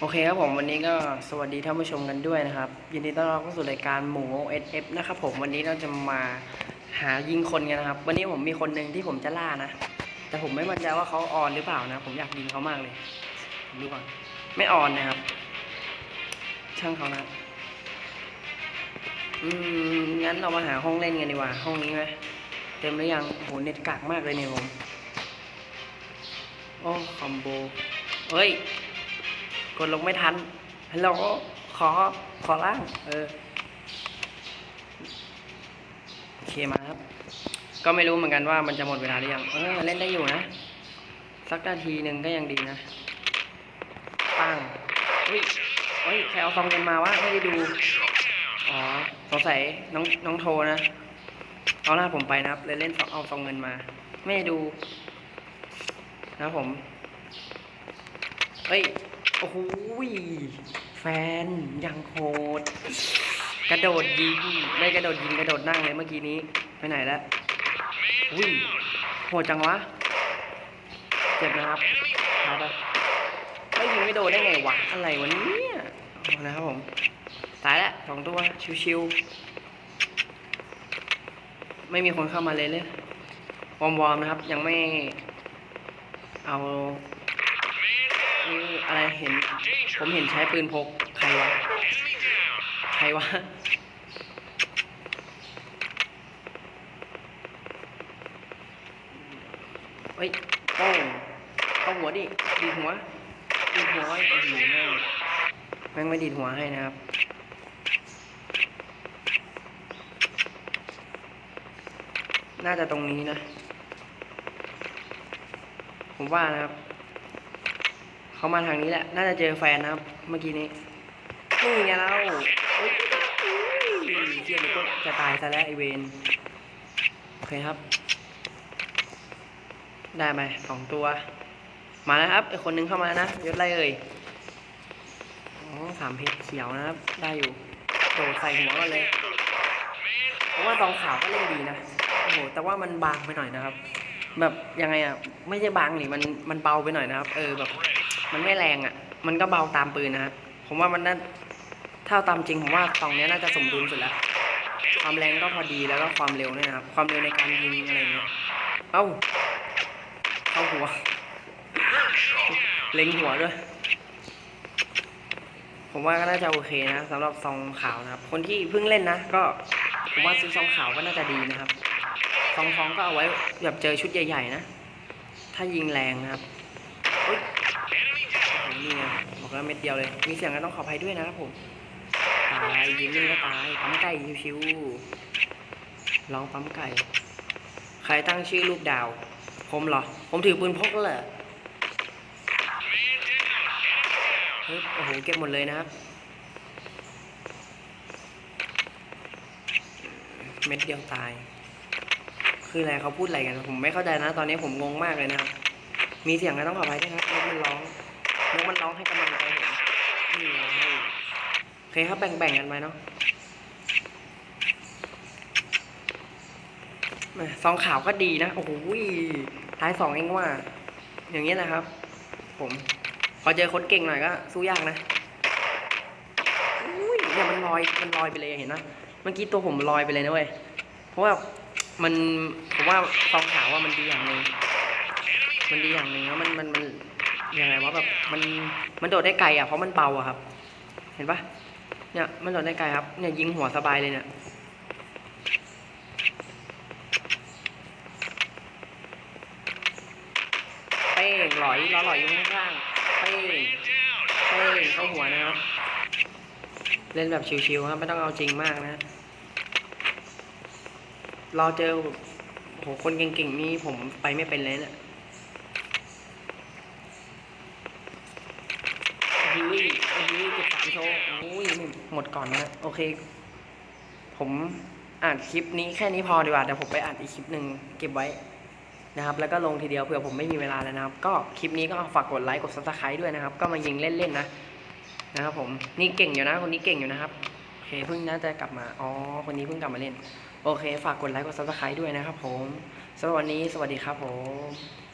โอเคครับผมวันนี้ก็สวัสดีท่านผู้ชมกันด้วยนะครับ ยินดีต้อนรับเข้าสู่รายการหมู SF นะครับผมวันนี้เราจะมาหายิงคนกันนะครับ วันนี้ผมมีคนหนึ่งที่ผมจะล่านะ แต่ผมไม่มั่นใจว่าเขาออนหรือเปล่านะ ผมอยากยิงเขามากเลยดูก่อนไม่ออนนะครับ ช่างเขานะ อืมงั้นเรามาหาห้องเล่นกันดีกว่า ห้องนี้ไหมเต็มหรือยังโอ้โหเน็ตกากมากเลยเนี่ยผมโอ้คอมโบเฮ้ย กดลงไม่ทันฮัลโหลขอขอล่าง เออโอเคมาครับ ก็ไม่รู้เหมือนกันว่ามันจะหมดเวลาหรือยังเออเล่นได้อยู่นะ สักนาทีหนึ่งก็ยังดีนะปังเฮ้ยเฮ้ยใครเอาซองเงินมาวะไม่ได้ดู อ๋อสงสัยน้องน้องโทนะเอาหน้าผมไปนะครับเลยเล่นเอาซองเงินมา ไม่ได้ดู นะผม เฮ้ย โอ้โหแฟนยังโหด กระโดดยิงไม่กระโดดยิงกระโดดนั่งเลยเมื่อกี้นี้ไปไหนแล้วอุ้ยโหดจังวะ เจ็บนะครับครับไม่ยิงไม่โดนได้ไงวะอะไรวะเนี่ยเอานะครับผมตายแล้วสองตัวชิวๆไม่มีคนเข้ามาเลยเลยวอร์มๆนะครับ ยังไม่เอา อะไรเห็น ผมเห็นใช้ปืนพก ใครวะ ใครวะ เฮ้ยโป้งเข้าหัวดิ ดีดหัว ดีดหัวไว้โอ้โหแม่งแม่งไม่ดีดหัวให้นะครับน่าจะตรงนี้นะ ผมว่านะครับ เขามาทางนี้แหละ น่าจะเจอแฟนนะครับ เมื่อกี้นี้นี่ไงเราเฮ้ยเทียนก็จะตายซะแล้วไอเวนโอเคครับ ได้ไหมสองตัว มาแล้วครับไอคนนึงเข้ามานะยศไรเอ่ยอ๋อสามเพชรเขียวนะครับ ได้อยู่โดดใส่หัวกันเลยเพราะว่าตองขาวก็เล่นดีนะโอ้โหแต่ว่ามันบางไปหน่อยนะครับ แบบยังไงอะไม่ใช่บางหนี่มันมันเบาไปหน่อยนะครับ เออแบบ มันไม่แรงอะ มันก็เบาตามปืนนะผมว่ามันน่าถ้าตามจริงผมว่าตองนี้น่าจะสมดุลสุดแล้ว ความแรงก็พอดีแล้วก็ความเร็วเนี่ยนะครับ ความเร็วในการยิงอะไรเงี้ย เอ้า เข้าหัว เล็งหัวด้วย ผมว่าก็น่าจะโอเคนะสำหรับซองขาวนะครับ คนที่เพิ่งเล่นนะ ก็ผมว่าซื้อซองขาวก็น่าจะดีนะครับ ซองทองก็เอาไว้แบบเจอชุดใหญ่ ๆ นะ ถ้ายิงแรงนะครับ นี่ไงบอกแล้วเม็ดเดียวเลย มีเสียงก็ต้องขออภัยด้วยนะครับผม ตายยิงนี่ก็ตาย ปั๊มไก่ชิวๆลองปั๊มไก่ ใครตั้งชื่อรูปดาว ผมเหรอ ผมถือปืนพกแล้วเหรอเฮ้ยโอ้โห เก็บหมดเลยนะครับ เม็ดเดียวตาย คืออะไรเขาพูดอะไรกัน ผมไม่เข้าใจนะ ตอนนี้ผมงงมากเลยนะครับ มีเสียงก็ต้องขออภัยด้วยครับนกมันร้อง นกมันร้องให้กำลังใจผมนี่โอเคครับแบ่งๆกันไปเนาะแหม่ซองขาวก็ดีนะ โอ้โหท้ายสองเองว่า อย่างเงี้ยนะครับ ผมพอเจอคนเก่งหน่อยก็ สู้ยากนะอุ้ยเนี่ยมันลอยมันลอยไปเลยเห็นไหมเมื่อกี้ตัวผมลอยไปเลยนะเว้ยเพราะว่ามันผมว่าซองขาวว่ามันดีอย่างหนึ่งมันดีอย่างหนึ่งแล้วมันมันมัน ยังไงวะแบบมันมันโดดได้ไกลอะเพราะมันเบาอะครับ เห็นปะเนี่ยมันโดดได้ไกลครับเนี่ยยิงหัวสบายเลยเนี่ยเป้งหลอยล้อหลอยอยู่ข้างๆเป้งเป้งเข้าหัวนะครับเล่นแบบชิวๆครับไม่ต้องเอาจริงมากนะรอเจอโหคนเก่งๆนี่ผมไปไม่เป็นเลยเนี่ยโอ้ยโอ้ยเก็บสาม โชว์โอ้ยหมดก่อนนะโอเค ผมอ่านคลิปนี้แค่นี้พอดีกว่าเดี๋ยวผมไปอ่านอีกคลิปหนึ่งเก็บไว้นะครับ แล้วก็ลงทีเดียวเผื่อผมไม่มีเวลาแล้วนะครับ ก็คลิปนี้ก็ฝากกดไลค์กดซับสไครต์ด้วยนะครับ ก็มายิงเล่นๆนะนะครับ ผมนี่เก่งอยู่นะคนนี้เก่งอยู่นะครับโอเคเพิ่งน่าจะกลับมาอ๋อคนนี้เพิ่งกลับมาเล่น โอเค ฝากกดไลค์กดซับสไครต์ด้วยนะครับ ผมสำหรับวันนี้สวัสดีครับผม